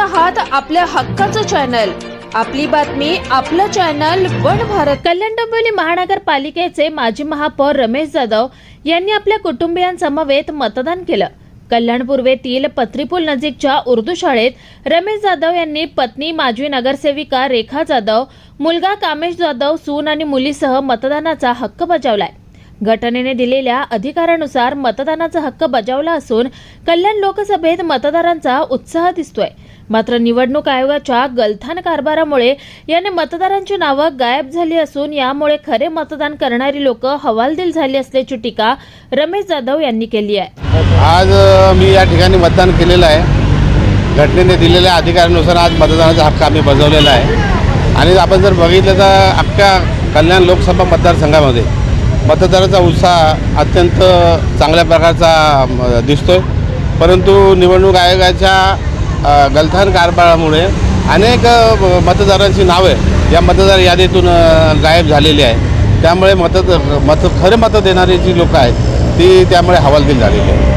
आहात आपल्या हक्काचं चॅनल आपली बातमी आपलं चॅनल वन भारत. कल्याण डोंबिवली महानगरपालिकेचे माजी महापौर रमेश जाधव यांनी आपल्या कुटुंबियांसमवेत मतदान केलं. कल्याण पूर्वेतील पत्रीपूल नजीकच्या उर्दू शाळेत रमेश जाधव यांनी पत्नी माजी नगरसेविका रेखा जाधव मुलगा कामेश जाधव सून आणि मुलीसह मतदानाचा हक्क बजावलाय. घटनेने दिलेल्या अधिकारानुसार मतदानाचा हक्क बजावला असून कल्याण लोकसभेत मतदारांचा उत्साह दिसतोय. मात्र निवडणूक आयोगाच्या गलथान कारभारामुळे याने मतदारांची नावं गायब झाली असून यामुळे खरे मतदान करणारी लोक हवालदिल झाली असल्याची टीका रमेश जाधव यांनी केली आहे. आज मी या ठिकाणी मतदान केलेलं आहे. घटनेने दिलेल्या अधिकारानुसार आज मतदानाचा हक्क आम्ही बजावलेला आहे. आणि आपण जर बघितलं तर अख्ख्या कल्याण लोकसभा मतदारसंघामध्ये मतदाराचा उत्साह अत्यंत चांगल्या प्रकारचा दिसतो दिसतोय. परंतु निवडणूक आयोगाच्या गलथान कारभारामुळे अनेक मतदारांची नावे या मतदार यादीतून गायब झालेली आहे त्यामुळे मत मत खरे मतं देणारी जी लोकं आहेत ती त्यामुळे हवालदिल झालेली आहे